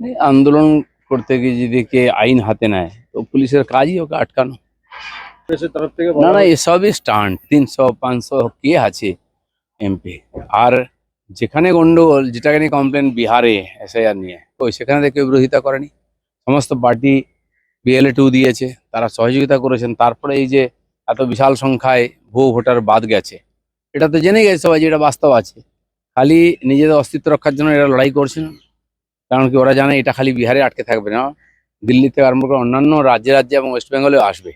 নিয়ে আন্দোলন করতে গিয়ে যদি কে আইন হাতে নেয় তো পুলিশের কাজই ওকে আটকানো। তরফ থেকে না না এসবই স্টান্ট তিনশো পাঁচশো কে আছে এমপি আর যেখানে গন্ডগোল যেটাকে নিয়ে কমপ্লেন বিহারে এসআইআর নিয়ে তো সেখানে কেউ বিরোধিতা করেনি। সমস্ত পার্টি বিএলএ টু দিয়েছে তারা সহযোগিতা করেছেন। তারপরে এই যে এত বিশাল সংখ্যায় ভুয়ো ভোটার বাদ গেছে এটা তো জেনে গেছে সবাই যে এটা বাস্তব আছে। খালি নিজেদের অস্তিত্ব রক্ষার জন্য এরা লড়াই করছে না কারণ কি ওরা জানে এটা খালি বিহারে আটকে থাকবে না। দিল্লি থেকে আরম্ভ করে অন্যান্য রাজ্যে রাজ্যে এবং ওয়েস্ট বেঙ্গলেও আসবে।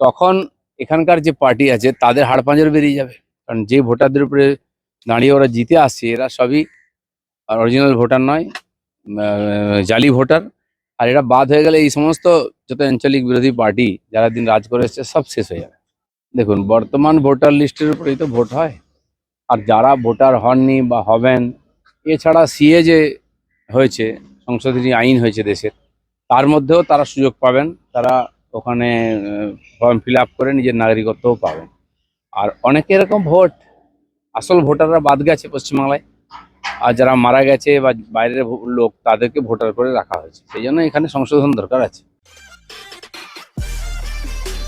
তখন এখানকার যে পার্টি আছে, তাদের হাড় পাঁজর বেরিয়ে যাবে। কারণ যে ভোটারদের উপরে দাঁড়িয়ে ওরা জিতে আসছে, এরা সবই অরিজিনাল ভোটার নয় জালি ভোটার। আর এটা বাদ হয়ে গেলে এই সমস্ত যত আঞ্চলিক বিরোধী পার্টি, যারা দিন রাজ করে এসছে, সব শেষ হয়ে যাবে। দেখুন, বর্তমান ভোটার লিস্টের উপরেই তো ভোট হয়। আর যারা ভোটার হননি বা হবেন, এছাড়া সিএ যে হয়েছে সংশোধনী আইন হয়েছে দেশের, তার মধ্যেও তারা সুযোগ পাবেন। তারা ওখানে ফর্ম ফিল করে নিজের নাগরিকত্বও পাবেন। আর অনেকে এরকম ভোট, আসল ভোটাররা বাদ গেছে পশ্চিমবাংলায়। আর যারা মারা গেছে বা বাইরের লোক, তাদেরকে ভোটার করে রাখা হয়েছে। সেই জন্য এখানে সংশোধন দরকার আছে।